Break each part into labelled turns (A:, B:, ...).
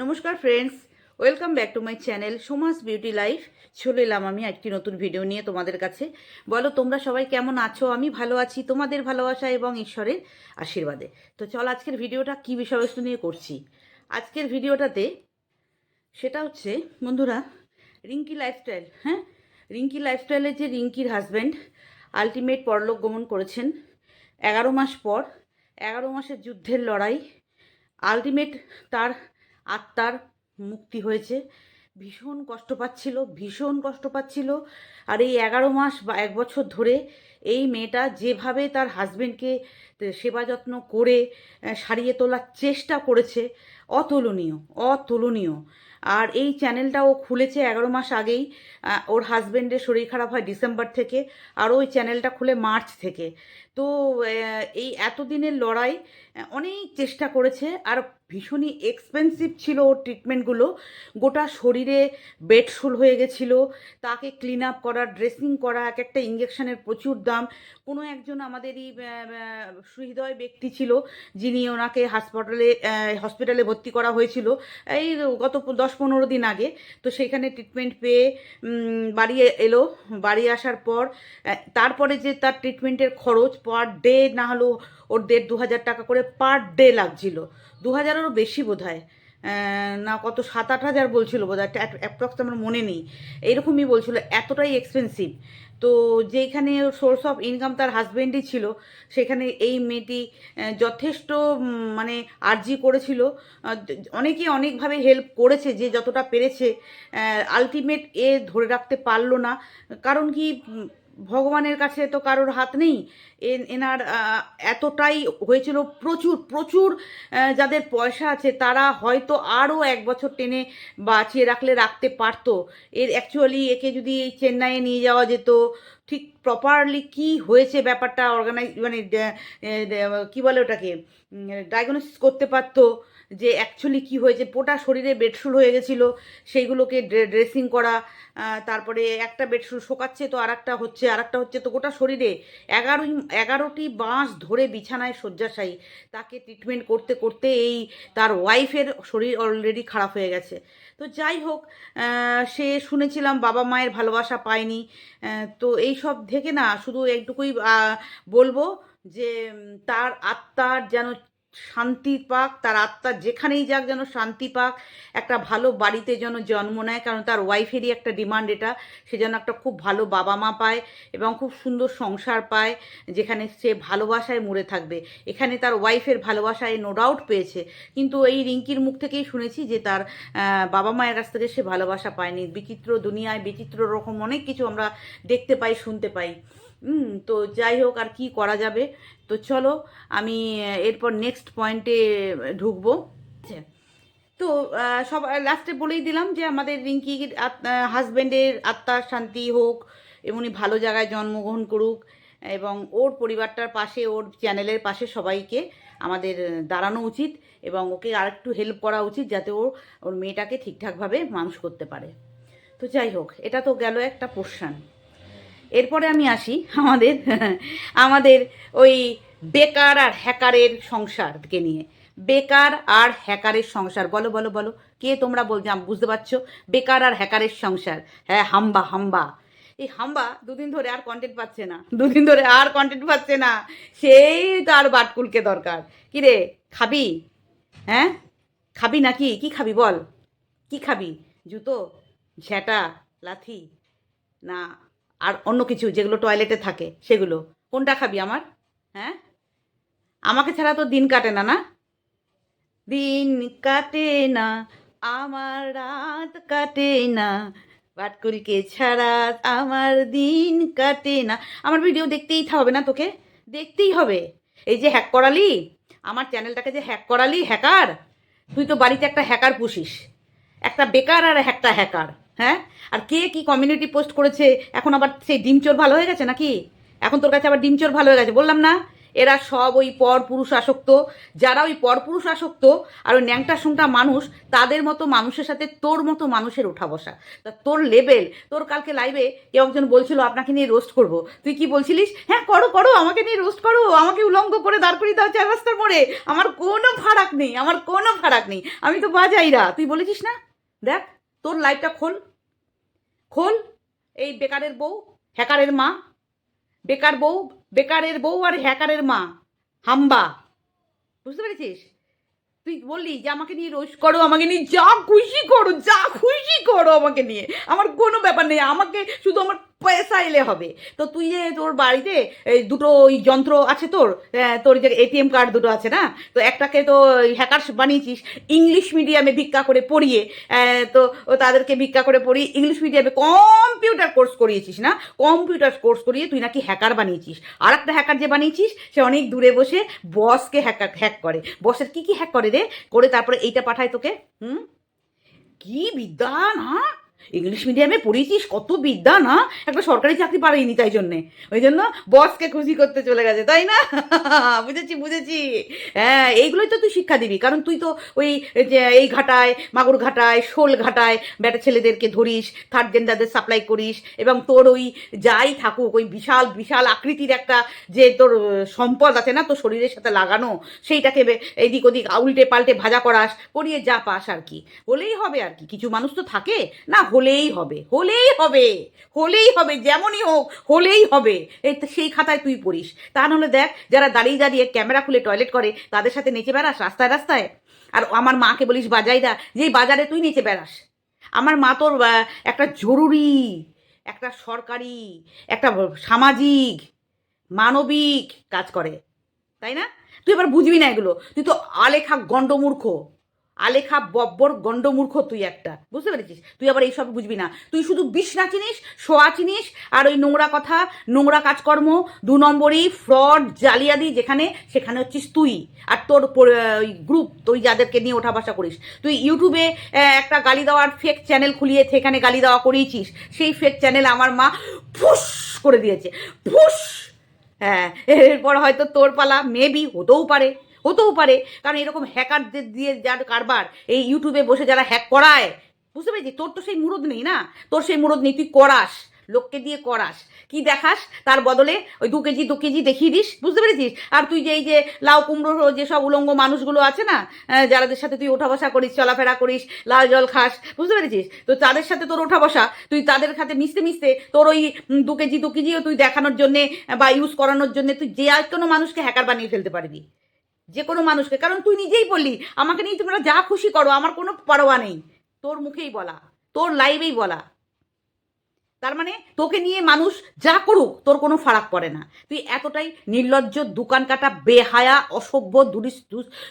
A: নমস্কার friends welcome back to my channel Soma's beauty life চলে এলাম আমি একটি নতুন ভিডিও নিয়ে তোমাদের কাছে। বলো, তোমরা সবাই কেমন আছো? আমি ভালো আছি, তোমাদের ভালোবাসা এবং ঈশ্বরের আশীর্বাদে। তো চল, আজকের ভিডিওটা কী বিষয়বস্তু নিয়ে করছি? আজকের ভিডিওটাতে সেটা হচ্ছে, বন্ধুরা, রিঙ্কি লাইফস্টাইল হ্যাঁ? রিঙ্কি লাইফস্টাইলের যে রিঙ্কির হাজব্যান্ড আলটিমেট পরলোক গমন করেছেন, এগারো মাস পর, এগারো মাসের যুদ্ধের লড়াই আলটিমেট তার আত্মার মুক্তি হয়েছে। ভীষণ কষ্ট পাচ্ছিল, ভীষণ কষ্ট পাচ্ছিল। আর এই এগারো মাস বা এক বছর ধরে এই মেয়েটা যেভাবে তার হাজবেন্ডকে সেবা যত্ন করে সারিয়ে তোলার চেষ্টা করেছে, অতুলনীয় অতুলনীয়। আর এই চ্যানেলটা ও খুলেছে এগারো মাস আগেই ওর হাজবেন্ডের শরীর খারাপ হয় ডিসেম্বর থেকে, আর ওই চ্যানেলটা খুলে মার্চ থেকে। তো এই এতদিনের লড়াই অনেক চেষ্টা করেছে, আর ভীষণই এক্সপেন্সিভ ছিল ওর ট্রিটমেন্টগুলো গোটা শরীরে বেডশুল হয়ে গেছিল, তাকে ক্লিন আপ করা ড্রেসিং করা, এক একটা ইঞ্জেকশনের প্রচুর দাম। কোনো একজন আমাদেরই সুহৃদয় ব্যক্তি ছিল যিনি ওনাকে হাসপাতালে হসপিটালে ভর্তি করা হয়েছিল, এই গত দশ পনেরো দিন আগে। তো সেইখানে ট্রিটমেন্ট পেয়ে বাড়ি এলো। বাড়ি আসার পর তারপরে যে তার ট্রিটমেন্টের খরচ পার ডে না হলেও ওর দেড় দু হাজার টাকা করে পার ডে লাগছিল। দু হাজারেরও বেশি বোধ হয় না, কত সাত আট হাজার বলছিল বোধ হয় অ্যাপ্রক্স আমার মনে নেই। এইরকমই বলছিল, এতটাই এক্সপেন্সিভ তো যেখানে সোর্স অফ ইনকাম তার হাজব্যান্ডই ছিল, সেখানে এই মেয়েটি যথেষ্ট মানে আর্জি করেছিল। অনেকে অনেকভাবে হেল্প করেছে, যে যতটা পেরেছে। আলটিমেট এ ধরে রাখতে পারল না। কারণ কি ভগবানের কাছে তো কারোর হাত নেই। এনার এতটাই হয়েছিল প্রচুর প্রচুর যাদের পয়সা আছে, তারা হয়তো আরও এক বছর টেনে বাঁচিয়ে রাখলে, রাখতে পারতো। এর অ্যাকচুয়ালি একে যদি এই চেন্নাইয়ে নিয়ে যাওয়া যেত, ঠিক প্রপারলি কি হয়েছে ব্যাপারটা অর্গানাইজ মানে কি বলে ওটাকে? ডায়াগনোসিস করতে পারতো। যে অ্যাকচুয়ালি কি হয়েছে পোটা শরীরে বেডশুল হয়ে গেছিল সেইগুলোকে ড্রেসিং করা তারপরে একটা বেডশুল শোকাচ্ছে তো আর একটা হচ্ছে আর একটা হচ্ছে তো গোটা শরীরে এগারোই এগারোটি বাঁশ ধরে বিছানায় শয্যাশায়ী। তাকে ট্রিটমেন্ট করতে করতে এই তার ওয়াইফের শরীর অলরেডি খারাপ হয়ে গেছে। তো যাই হোক সে শুনেছিলাম বাবা মায়ের ভালোবাসা পায়নি তো এই সব থেকে না শুধু এইটুকুই আহ, বলব যে তার আত্মার যেন শান্তি পাক, তার আত্মা যেখানেই যাক যেন শান্তি পাক, একটা ভালো বাড়িতে যেন জন্ম নেয়, কারণ তার ওয়াইফেরই একটা ডিমান্ড এটা, সে যেন একটা খুব ভালো বাবা মা পায় এবং খুব সুন্দর সংসার পায়, যেখানে সে ভালোবাসায় মরে থাকবে। এখানে তার ওয়াইফের ভালোবাসায় নো ডাউট পেয়েছে। কিন্তু এই রিঙ্কির মুখ থেকেই শুনেছি যে তার বাবা মায়ের কাছ থেকে সে ভালোবাসা পায়নি। বিচিত্র দুনিয়ায় বিচিত্র রকম অনেক কিছু আমরা দেখতে পাই, শুনতে পাই। তো যাই হোক আর কি করা যাবে। তো চলো আমি এরপর নেক্সট পয়েন্টে ঢুকবো। আচ্ছা, তো সব লাস্টে বলেই দিলাম যে আমাদের রিঙ্কির হাজব্যান্ডের আত্মার শান্তি হোক এমনি ভালো জায়গায় জন্মগ্রহণ করুক এবং ওর পরিবারটার পাশে ওর চ্যানেলের পাশে সবাইকে আমাদের দাঁড়ানো উচিত এবং ওকে আর একটু হেল্প করা উচিত যাতে ও ওর মেয়েটাকে ঠিকঠাকভাবে মানুষ করতে পারে। তো যাই হোক এটা তো গেল একটা পোর্শন এরপরে আমি আসি আমাদের আমাদের ওই বেকার আর হ্যাকারের সংসারকে নিয়ে। বেকার আর হ্যাকারের সংসার, বলো বলো বলো, কে তোমরা বল বুঝতে পারছ? বেকার আর হ্যাকারের সংসার হ্যাঁ হাম্বা হাম্বা। এই হাম্বা দুদিন ধরে আর কন্টেন্ট পাচ্ছে না, দুদিন ধরে আর কন্টেন্ট পাচ্ছে না, সেই তার বাটকুলকে দরকার। কি রে খাবি? হ্যাঁ? খাবি নাকি? কি খাবি বল? কি খাবি? জুতো? ঝ্যাটা? লাথি? না আর অন্য কিছু যেগুলো টয়লেটে থাকে, সেগুলো। কোনটা খাবি আমার? হ্যাঁ? আমাকে ছাড়া তো দিন কাটে না না? দিন কাটে না, আমার রাত কাটে না। বাটকুলকে ছাড়া আমার দিন কাটে না। আমার ভিডিও দেখতেই হবে না তোকে? দেখতেই হবে। এই যে হ্যাক করালি, আমার চ্যানেলটাকে যে হ্যাক করালি হ্যাকার তুই তো বাড়িতে একটা হ্যাকার পুষিস। একটা বেকার আর একটা হ্যাকার হ্যাঁ? আর কে কি কমিউনিটি পোস্ট করেছে? এখন আবার সেই ডিমচোর ভালো হয়ে গেছে নাকি? এখন তোর কাছে আবার ডিমচোর ভালো হয়ে গেছে। বললাম না, এরা সব ওই পর পুরুষ আসক্ত। যারা ওই পর পুরুষ আসক্ত আর ওই ন্যাংটা সুংটা মানুষ, তাদের মতো মানুষের সাথে তোর মতো মানুষের ওঠা বসা। তা তোর লেভেল তোর কালকে লাইভে কেউ একজন বলছিল, আপনাকে নিয়ে রোস্ট করব। তুই কি বলছিলিস? হ্যাঁ করো করো, আমাকে নিয়ে রোস্ট করো, আমাকে উলঙ্গ করে দাঁড় করিয়ে দাও চার রাস্তার মোড়ে। আমার কোনো ফারাক নেই, আমার কোনো ফারাক নেই। আমি তো বাজাইরা, তুই বলেছিস না? দেখ, তোর লাইফটা খোল। খোল, এই বেকারের বউ, হ্যাকারের মা, বেকার বউ, বেকারের বউ আর হ্যাকারের মা, হাম্বা। বুঝতে পেরেছিস? তুই বললি যে আমাকে নিয়ে রোজ করো, আমাকে নিয়ে যা খুশি করো, যা খুশি করো আমাকে নিয়ে। আমার কোনো ব্যাপার নেই, আমাকে শুধু আমার পয়সা এলে হবে। তো তুই যে তোর বাড়িতে এই দুটো ওই যন্ত্র আছে তোর তোর যে এটিএম কার্ড দুটো আছে না? তো একটাকে তো হ্যাকার্স বানিয়েছিস ইংলিশ মিডিয়ামে ভিক্ষা করে পড়িয়ে তো তাদেরকে ভিক্ষা করে পড়িয়ে ইংলিশ মিডিয়ামে কম্পিউটার কোর্স করিয়েছিস না? কম্পিউটার কোর্স করিয়ে তুই নাকি হ্যাকার বানিয়েছিস। আর একটা হ্যাকার যে বানিয়েছিস, সে অনেক দূরে বসে বসকে হ্যাকার হ্যাক করে। বসের কি কি হ্যাক করে রে? করে তারপরে এইটা পাঠায় তোকে। হুম? কি বিদ্যা না ইংলিশ মিডিয়ামে পড়িয়েছিস, কত বিদ্যা না? একটা সরকারি চাকরি পারেনি তাই জন্যে। ওই জন্য বসকে খুশি করতে চলে গেছে, তাই না? বুঝেছি বুঝেছি। হ্যাঁ এইগুলোই তো তুই শিক্ষা দিবি, কারণ তুই তো ওই এই ঘাটায়, মাগুর ঘাটায়, শোল ঘাটায় বেটা ছেলেদেরকে ধরিস থার্ড জেন্ডারদের সাপ্লাই করিস, এবং তোর ওই যাই থাকুক, ওই বিশাল বিশাল আকৃতির একটা যে তোর সম্পদ আছে না, তোর শরীরের সাথে লাগানো, সেইটাকে এদিক ওদিক, উল্টে পাল্টে ভাজা করাস করিয়ে যা পাস আর কি। হলেই হবে আর কি, কিছু মানুষ তো থাকে, না হলেই হবে হলেই হবে হলেই হবে, যেমনই হোক, হলেই হবে। এই সেই খাতায় তুই পড়িস। তা নাহলে দেখ, যারা দাঁড়িয়ে দাঁড়িয়ে ক্যামেরা খুলে টয়লেট করে, তাদের সাথে নেচে বেড়াস রাস্তায় রাস্তায়? আর আমার মাকে বলিস, বাজাইদা যে এই বাজারে তুই নেচে বেড়াস। আমার মা তোর একটা জরুরি, একটা সরকারি, একটা সামাজিক, মানবিক কাজ করে। তাই না? তুই এবার বুঝবি না এগুলো। তুই তো আলেখা গণ্ডমূর্খ। আলেখা বব্বর গণ্ডমূর্খ তুই একটা। বুঝতে পেরেছিস? তুই আবার এইসব বুঝবি না। তুই শুধু বিছনা চিনিস শোয়া চিনিস, আর ওই নোংরা কথা, নোংরা কাজকর্ম, দু নম্বরই ফ্রড জালিয়াদি যেখানে, সেখানে হচ্ছিস তুই। আর তোর ওই গ্রুপ তুই যাদেরকে নিয়ে ওঠা বসা করিস। তুই ইউটিউবে একটা গালি দেওয়ার ফেক চ্যানেল খুলিয়ে সেখানে গালি দেওয়া করিয়েছিস সেই ফেক চ্যানেল আমার মা ফুস করে দিয়েছে। ফুস! হ্যাঁ এরপর হয়তো তোর পালা মেবি হতেও পারে। হতেও পারে। কারণ এরকম হ্যাকারদের দিয়ে যার কারবার এই ইউটিউবে বসে যারা হ্যাক করায় বুঝতে পেরেছি? তোর তো সেই মুরদ নেই না? তোর সেই মুরদ নেই তুই করাস লোককে দিয়ে করাস। কি দেখাস? তার বদলে ওই দু কেজি দু কেজি দেখিয়ে দিস বুঝতে পেরেছিস? আর তুই যে এই যে লাউ কুমড়ো যেসব উলঙ্গ মানুষগুলো আছে না আহ, যারাদের সাথে তুই ওঠা বসা করিস চলাফেরা করিস লাল জল খাস বুঝতে পেরেছিস? তো তাদের সাথে তোর ওঠা বসা তুই তাদের সাথে মিশতে মিশতে তোর ওই দু কেজি দু কেজিও তুই দেখানোর জন্যে বা ইউজ করানোর জন্যে তুই যে আর কোনো মানুষকে হ্যাকার বানিয়ে ফেলতে পারবি। যে কোনো মানুষকে। কারণ তুই নিজেই বললি, আমাকে নিয়ে তোমরা যা খুশি করো, আমার কোনো পরোয়া নেই। তোর মুখেই বলা, তোর লাইভেই বলা। তার মানে তোকে নিয়ে মানুষ যা করুক, তোর কোনো ফারাক পড়ে না। তুই এতটাই নির্লজ্জ, দোকান কাটা, বেহায়া, অসভ্য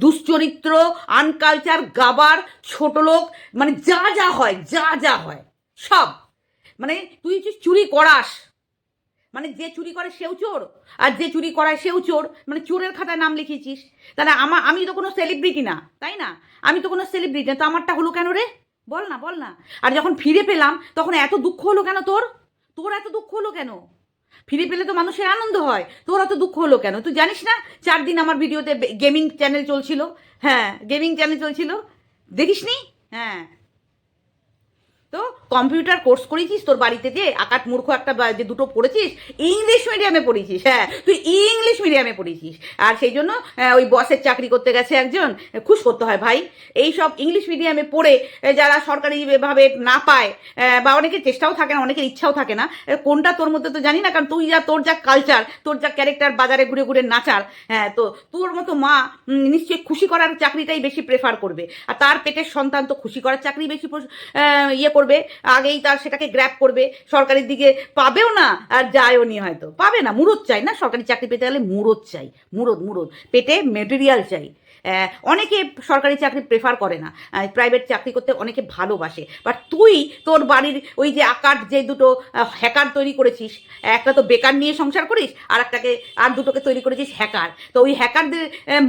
A: দুশ্চরিত্র আনকালচার গাবার, ছোট লোক মানে যা যা হয়, যা যা হয়, সব। মানে তুই চুরি করাস মানে যে চুরি করে সেও চোর। আর যে চুরি করায় সেও চোর। মানে চোরের খাতায় নাম লিখিয়েছিস তাহলে আমার আমি তো কোনো সেলিব্রিটি না, তাই না? আমি তো কোনো সেলিব্রিটি না, তো আমারটা হলো কেন রে? বল না বল না। আর যখন ফিরে পেলাম, তখন এত দুঃখ হলো কেন তোর? তোর এত দুঃখ হলো কেন? ফিরে পেলে তো মানুষের আনন্দ হয়। তোর এত দুঃখ হলো কেন? তুই জানিস না, চার দিন আমার ভিডিওতে গেমিং চ্যানেল চলছিল। হ্যাঁ গেমিং চ্যানেল চলছিল। দেখিসনি? হ্যাঁ। তো কম্পিউটার কোর্স করেছিস, তোর বাড়িতে যে আকাট মূর্খ একটা যে দুটো পড়েছিস, ইংলিশ মিডিয়ামে পড়েছিস হ্যাঁ তুই ইংলিশ মিডিয়ামে পড়েছিস। আর সেই জন্য ওই বসের চাকরি করতে গেছে একজন, খুশ করতে হয় ভাই। এই সব ইংলিশ মিডিয়ামে পড়ে যারা সরকারিভাবে না পায় বা অনেকের চেষ্টাও থাকে না, অনেকের ইচ্ছাও থাকে না কোনটা তোর মধ্যে তো জানি না, কারণ তুই যা, তোর যা কালচার তোর যা ক্যারেক্টার বাজারে ঘুরে ঘুরে নাচার হ্যাঁ তো তোর মতো মা নিশ্চয়ই খুশি করার চাকরিটাই বেশি প্রেফার করবে। আর তার পেটের সন্তান তো খুশি করার চাকরি বেশি ইয়ে করবে আগেই তার সেটাকে গ্র্যাপ করবে, সরকারের দিকে পাবেও না আর যায়ও নি হয়তো। পাবে না, মুরদ চাই না, সরকারি চাকরি পেতে গেলে মুরদ চাই, মুরদ মুরদ। পেটে মেটেরিয়াল চাই। অনেকে সরকারি চাকরি প্রেফার করে না। প্রাইভেট চাকরি করতে অনেকে ভালোবাসে। বাট তুই, তোর বাড়ির ওই যে আকার, যে দুটো হ্যাকার তৈরি করেছিস, একটা তো বেকার নিয়ে সংসার করিস আর একটাকে আর দুটোকে তৈরি করেছিস হ্যাকার তো ওই হ্যাকারদের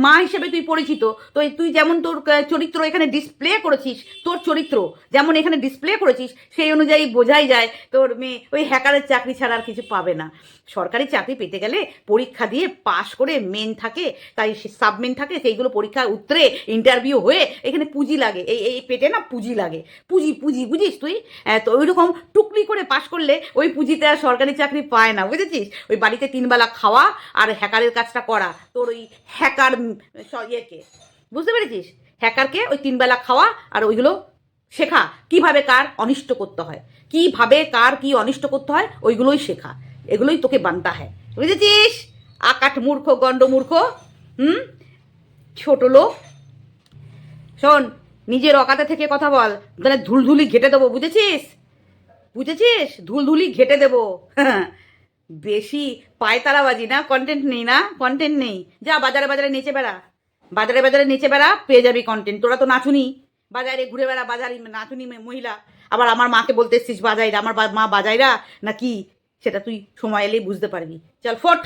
A: মা হিসেবে তুই পরিচিত। তো তুই যেমন তোর চরিত্র এখানে ডিসপ্লে করেছিস, তোর চরিত্র যেমন এখানে ডিসপ্লে করেছিস, সেই অনুযায়ী বোঝাই যায় তোর মেয়ে। ওই হ্যাকারের চাকরি ছাড়া আর কিছু পাবে না। সরকারি চাকরি পেতে গেলে পরীক্ষা দিয়ে পাশ করে মেন থাকে, তাই সাবমেন থাকে, সেইগুলো পরীক্ষা উত্তরে ইন্টারভিউ হয়ে এখানে পুঁজি লাগে। এই এই পেটে না পুঁজি লাগে। পুঁজি পুঁজি বুঝিস তুই? আহ, তো ওই রকম টুকলি করে পাশ করলে ওই পুঁজিতে আর সরকারি চাকরি পায় না বুঝেছিস? ওই বাড়িতে তিনবেলা খাওয়া আর হ্যাকারের কাজটা করা। তোর ওই হ্যাকার ইয়েকে। বুঝতে পেরেছিস? হ্যাকারকে ওই তিনবেলা খাওয়া আর ওইগুলো শেখা। কীভাবে কার অনিষ্ট করতে হয়? কীভাবে কার কি অনিষ্ট করতে হয়? ওইগুলোই শেখা। এগুলোই তোকে বানতা হয়। বুঝেছিস? আকাট মূর্খ গণ্ড মূর্খ হুম? ছোট লোক। শোন, নিজের অকাতে থেকে কথা বল। তাহলে ধুলধুলি ঘেটে দেবো, বুঝেছিস? বুঝেছিস? ধুলধুলি ঘেটে দেবো। বেশি পায়তারাবাজি না কন্টেন্ট নেই না? কন্টেন্ট নেই। যা, বাজারে বাজারে নেচে বেড়া। বাজারে বাজারে নেচে বেড়া, পেয়ে যাবি কন্টেন্ট তোরা তো নাচুনি। বাজারে ঘুরে বেড়া, বাজারি নাচুনি মহিলা। আবার আমার মাকে বলতে এসছিস বাজাইরা। আমার মা বাজাইরা না কি সেটা তুই সময় এলেই বুঝতে পারবি। চল, ফোট।